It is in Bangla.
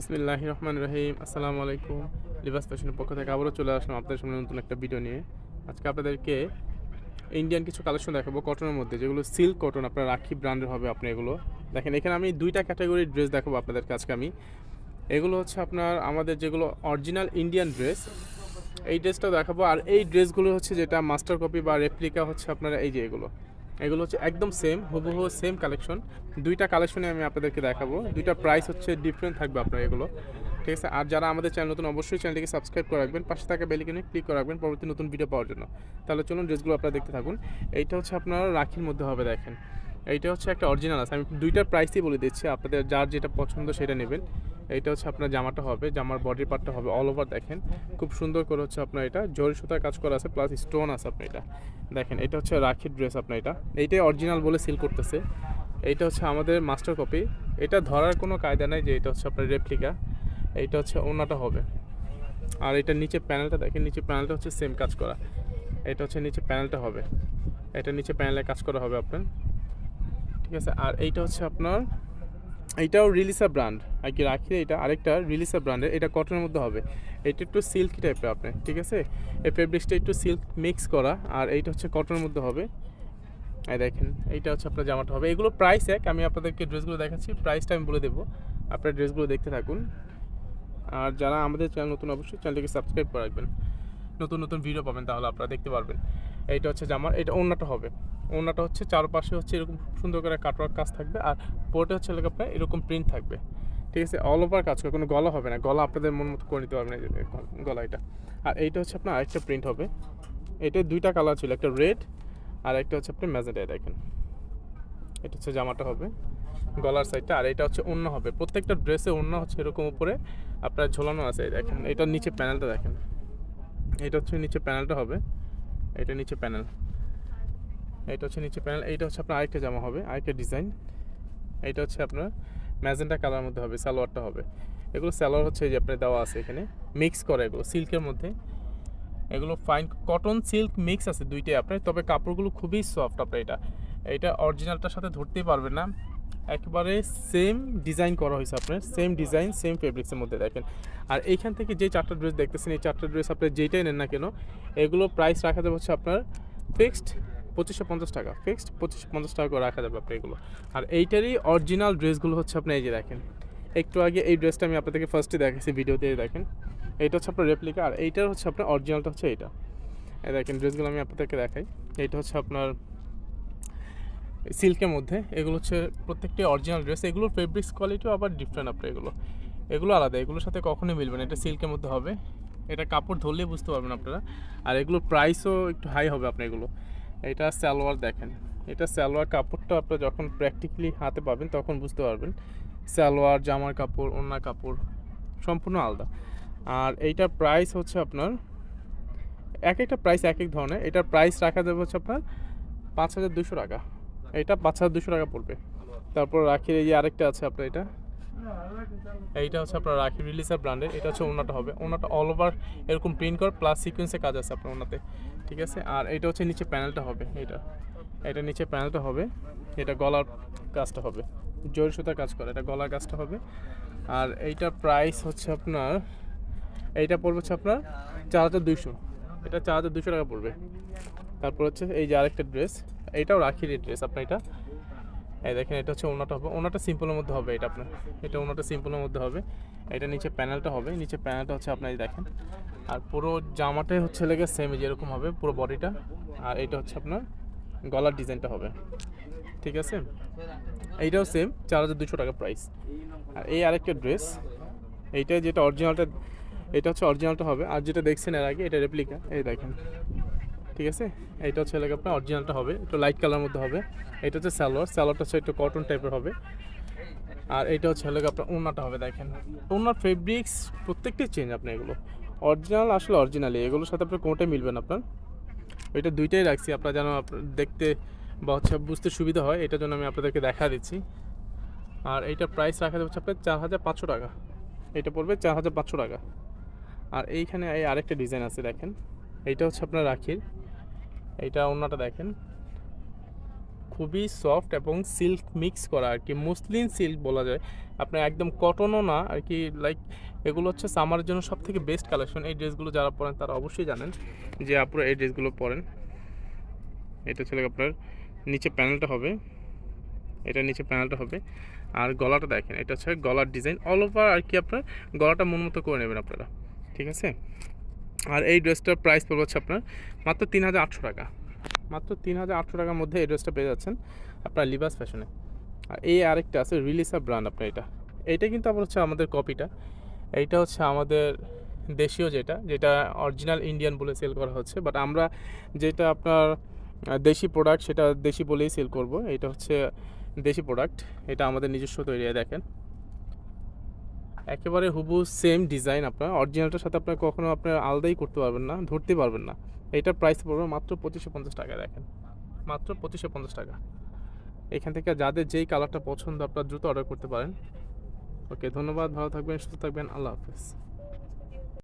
বিসমিল্লাহ রহমান রহিম আসসালামু আলাইকুম লিবাস ফ্যাশনের পক্ষ থেকে আবারও চলে আসলাম আপনাদের সামনে নতুন একটা ভিডিও নিয়ে। আজকে আপনাদেরকে ইন্ডিয়ান কিছু কালেকশন দেখাবো কটনের মধ্যে, যেগুলো সিল্ক কটন আপনার রাখি ব্র্যান্ডের হবে আপনি এগুলো। দেখেন, এখানে আমি দুইটা ক্যাটাগরির ড্রেস দেখাবো আপনাদেরকে আজকে আমি। এগুলো হচ্ছে আপনার আমাদের যেগুলো অরিজিনাল ইন্ডিয়ান ড্রেস এই ড্রেসটা দেখাবো। আর এই ড্রেসগুলো হচ্ছে যেটা মাস্টার কপি বা রেপ্লিকা হচ্ছে আপনারা এই যে এগুলো। এগুলো হচ্ছে একদম সেম হুবহু সেম কালেকশন দুইটা কালেকশনে আমি আপনাদেরকে দেখাবো। দুইটা প্রাইস হচ্ছে ডিফারেন্ট থাকবে আপনার এগুলো। ঠিক আছে? আর যারা আমাদের চ্যানেল নতুন, অবশ্যই চ্যানেলটিকে সাবস্ক্রাইব করে রাখবেন। পাশে থাকা বেলিকনে ক্লিক করে রাখবেন পরবর্তী নতুন ভিডিও পাওয়ার জন্য। তাহলে চলুন ড্রেসগুলো আপনারা দেখতে থাকুন। এইটা হচ্ছে আপনারা রাখির মধ্যে হবে, দেখেন। এইটা হচ্ছে একটা অরিজিনাল আছে। আমি দুইটার প্রাইসই বলে দিচ্ছি, আপনাদের যার যেটা পছন্দ সেটা নেবেন। এইটা হচ্ছে আপনার জামাটা হবে, জামার বডি পার্টটা হবে অল ওভার দেখেন। খুব সুন্দর করে হচ্ছে আপনার এটা, জরি সুতার কাজ করা আছে প্লাস স্টোন আছে আপনার এটা। দেখেন, এটা হচ্ছে রাখির ড্রেস আপনার এটা। এইটাই অরিজিনাল বলে সিল করতেছে। এইটা হচ্ছে আমাদের মাস্টার কপি এটা ধরার কোনো কায়দা নাই যে এটা হচ্ছে আপনার রেপ্লিকা এইটা হচ্ছে ওনাটা হবে। আর এটা নিচে প্যানেলটা দেখেন, নিচে প্যানেলটা হচ্ছে সেম কাজ করা। এটা হচ্ছে নিচে প্যানেলটা হবে। এটা নিচে প্যানেলে কাজ করা হবে আপনার। ঠিক আছে, আর এইটা হচ্ছে আপনার এইটাও রিলিসা ব্র্যান্ড। আর কি রাখি, এটা আরেকটা রিলিসা ব্র্যান্ডের, এটা কটনের মধ্যে হবে। এটা একটু সিল্কি টাইপের আপনার ঠিক আছে? এই ফেব্রিক্সটা একটু সিল্ক মিক্স করা, আর এইটা হচ্ছে কটনের মধ্যে হবে। এই দেখেন, এইটা হচ্ছে আপনার জামাটা হবে। এগুলো প্রাইস এক, আমি আপনাদেরকে ড্রেসগুলো দেখাচ্ছি প্রাইসটা আমি বলে দেবো। আপনার ড্রেসগুলো দেখতে থাকুন। আর যারা আমাদের চ্যানেল নতুন, অবশ্যই চ্যানেলটিকে সাবস্ক্রাইব করে রাখবেন। নতুন নতুন ভিডিও পাবেন, তাহলে আপনারা দেখতে পারবেন। এইটা হচ্ছে জামার এটা অন্যটা হবে। অন্যটা হচ্ছে চারপাশে হচ্ছে এরকম সুন্দর করে কাটওয়ার্ক কাজ থাকবে আর পোর্টে হচ্ছে আপনার এরকম প্রিন্ট থাকবে। ঠিক আছে? অল ওভার কাজ করে, কোনো গলা হবে না। গলা আপনাদের মন মতো করে নিতে পারবেন গলা এটা। আর এইটা হচ্ছে আপনার আরেকটা প্রিন্ট হবে। এটা দুইটা কালার ছিল, একটা রেড আর একটা হচ্ছে আপনি ম্যাজেন্টায় দেখেন। এটা হচ্ছে জামাটা হবে, গলার সাইডটা আর এটা হচ্ছে অন্য হবে। প্রত্যেকটা ড্রেসে অন্য হচ্ছে এরকম উপরে আপনার ঝোলানো আছে দেখেন। এটার নিচে প্যানেলটা দেখেন। এটা হচ্ছে নিচে প্যানেলটা হবে। এটা নিচে প্যানেল এটা হচ্ছে নিচে প্যানেল এইটা হচ্ছে আপনার আরেকটা জামা হবে, আরেকটা ডিজাইন এইটা হচ্ছে আপনার ম্যাজেন্টা কালার মধ্যে হবে, সালোয়ারটা হবে। এগুলো সালোয়ার হচ্ছে যে আপনার দেওয়া আছে এখানে। মিক্স করা এগুলো সিল্কের মধ্যে। এগুলো ফাইন কটন সিল্ক মিক্স আছে দুইটাই আপনার, তবে কাপড়গুলো খুবই সফট আপনার এটা। এটা অরিজিনালটার সাথে ধরতেই পারবেন না। একেবারে সেম ডিজাইন করা হয়েছে আপনার সেম ডিজাইন সেম ফেব্রিক্সের মধ্যে দেখেন। আর এইখান থেকে যে চারটা ড্রেস দেখতেছেন, এই চারটা ড্রেস আপনি যেইটাই নেন না কেন, এগুলো প্রাইস রাখা যাবে হচ্ছে আপনার ফিক্সড পঁচিশশো পঞ্চাশ টাকা ফিক্সড পঁচিশশো পঞ্চাশ টাকা করে রাখা যাবে আপনি এগুলো। আর এইটারই অরিজিনাল ড্রেসগুলো হচ্ছে আপনি এই যে দেখেন। একটু আগে এই ড্রেসটা আমি আপনাদেরকে ফার্স্টে দেখাচ্ছি ভিডিওতে দেখেন। এইটা হচ্ছে আপনার রেপ্লিকা আর এইটার হচ্ছে আপনার অরিজিনালটা হচ্ছে এইটা। এই দেখেন ড্রেসগুলো আমি আপনাদেরকে দেখাই। এইটা হচ্ছে আপনার সিল্কের মধ্যে। এগুলো হচ্ছে প্রত্যেকটি অরিজিনাল ড্রেস এগুলোর ফেব্রিক্স কোয়ালিটিও আবার ডিফারেন্ট আপনার এগুলো। এগুলো আলাদা, এগুলোর সাথে কখনোই মিলবে না। এটা সিল্কের মধ্যে হবে। এটা কাপড় ধরলেই বুঝতে পারবেন আপনারা। আর এগুলোর প্রাইসও একটু হাই হবে আপনার এগুলো। এটা সালোয়ার দেখেন। এটা সালোয়ার কাপড়টা আপনারা যখন প্র্যাকটিক্যালি হাতে পাবেন, তখন বুঝতে পারবেন। সালোয়ার, জামার কাপড়, ওড়না কাপড়, সম্পূর্ণ আলাদা। আর এইটার প্রাইস হচ্ছে আপনার, এক একটা প্রাইস এক এক ধরনের। এটার প্রাইস রাখা যাবে হচ্ছে আপনার পাঁচ হাজার দুশো টাকা। এটা পাঁচ হাজার দুশো টাকা পড়বে। তারপর রাখির এই যে আরেকটা আছে আপনার এটা। এইটা হচ্ছে আপনার রাখি রিলিসার ব্র্যান্ডের এটা হচ্ছে ওনাটা হবে। ওনাটা অল ওভার এরকম প্রিন্ট কর প্লাস সিকোয়েন্সের কাজ আছে আপনার ওনাতে। ঠিক আছে? আর এটা হচ্ছে নিচে প্যানেলটা হবে এটা এটা নিচে প্যানেলটা হবে। এটা গলার কাজটা হবে। জোর সুতার কাজ করে। এটা গলার কাজটা হবে। আর এইটার প্রাইস হচ্ছে আপনার, এইটা পড়বে হচ্ছে আপনার চার হাজার দুইশো। এটা চার হাজার দুশো টাকা পড়বে। তারপর হচ্ছে এই যে আরেকটা ড্রেস এইটাও রাখির ড্রেস আপনার এটা। এই দেখেন, এটা হচ্ছে ওনাটা হবে। ওনাটা সিম্পলের মধ্যে হবে এটা আপনার। এটা ওনাটা সিম্পলের মধ্যে হবে। এটা নিচে প্যানেলটা হবে। নিচে প্যানেলটা হচ্ছে আপনার দেখেন। আর পুরো জামাটাই হচ্ছে লেগে সেম যেরকম হবে পুরো বডিটা আর এটা হচ্ছে আপনার গলার ডিজাইনটা হবে। ঠিক আছে? এইটাও সেম চার হাজার দুশো টাকা প্রাইস আর এই আরেকটা ড্রেস এইটা যেটা অরিজিনালটা এটা হচ্ছে অরিজিনালটা হবে। আর যেটা দেখছেন এর আগে, এটা রেপ্লিকা এই দেখেন। ঠিক আছে? এইটা হচ্ছে এলাকা আপনার অরিজিনালটা হবে, একটু লাইট কালার মধ্যে হবে। এটা হচ্ছে স্যালোয়ার স্যালোয়ারটা হচ্ছে একটু কটন টাইপের হবে। আর এইটা হচ্ছে এলাকা আপনার ওনাটা হবে, দেখেন। ওনার ফেব্রিক্স প্রত্যেকটাই চেঞ্জ আপনি এগুলো। অরিজিনাল আসলে অরিজিনালি এগুলোর সাথে আপনার কোনোটাই মিলবেন আপনার। ওইটা দুইটাই রাখছি, আপনার যেন দেখতে বা হচ্ছে বুঝতে সুবিধা হয়, এটার জন্য আমি আপনাদেরকে দেখা দিচ্ছি। আর এইটা প্রাইস রাখা যাচ্ছে আপনার চার হাজার পাঁচশো টাকা। এটা পড়বে চার হাজার পাঁচশো টাকা। আর এইখানে এই আরেকটা ডিজাইন আছে, দেখেন। এইটা হচ্ছে আপনার রাখির। এইটা অন্যটা দেখেন। খুবই সফট এবং সিল্ক মিক্স করা আর কি মুসলিন সিল্ক বলা যায়। আপনার একদম কটনও না, আর কি লাইক এগুলো হচ্ছে সামারের জন্য সব থেকে বেস্ট কালেকশন এই ড্রেসগুলো যারা পরেন তারা অবশ্যই জানেন যে আপনারা এই ড্রেসগুলো পরেন। এটা ছিল আপনার নিচে প্যানেলটা হবে। এটা নিচে প্যানেলটা হবে। আর গলাটা দেখেন, এটা হচ্ছে গলার ডিজাইন অল ওভার আর কি আপনার গলাটা মন মতো করে নেবেন আপনারা, ঠিক আছে? আর এই ড্রেসটার প্রাইস পড়বে হচ্ছে আপনার মাত্র তিন হাজার আটশো টাকা। মাত্র তিন হাজার আটশো টাকার মধ্যে এই ড্রেসটা পেয়ে যাচ্ছেন আপনার লিবাস ফ্যাশনে আর এই আরেকটা আছে রিলিসা ব্র্যান্ড আপনার এটা। এইটা কিন্তু আবার হচ্ছে আমাদের কপিটা এইটা হচ্ছে আমাদের দেশীয় যেটা যেটা অরিজিনাল ইন্ডিয়ান বলে সেল করা হচ্ছে। বাট আমরা যেটা আপনার দেশি প্রোডাক্ট সেটা দেশি বলেই সেল করব। এটা হচ্ছে দেশি প্রোডাক্ট এটা আমাদের নিজস্ব তৈরি দেখেন। একেবারে হুবু সেম ডিজাইন আপনার। অরিজিনালটার সাথে আপনার কখনো আপনার আলাদাই করতে পারবেন না, ধরতে পারবেন না। এটার প্রাইস পড়বে মাত্র পঁচিশশো পঞ্চাশ টাকা দেখেন। মাত্র পঁচিশশো পঞ্চাশ টাকা। এখান থেকে যাদের যেই কালারটা পছন্দ আপনার দ্রুত অর্ডার করতে পারেন। ওকে ধন্যবাদ, ভালো থাকবেন, সুস্থ থাকবেন, আল্লাহ হাফেজ।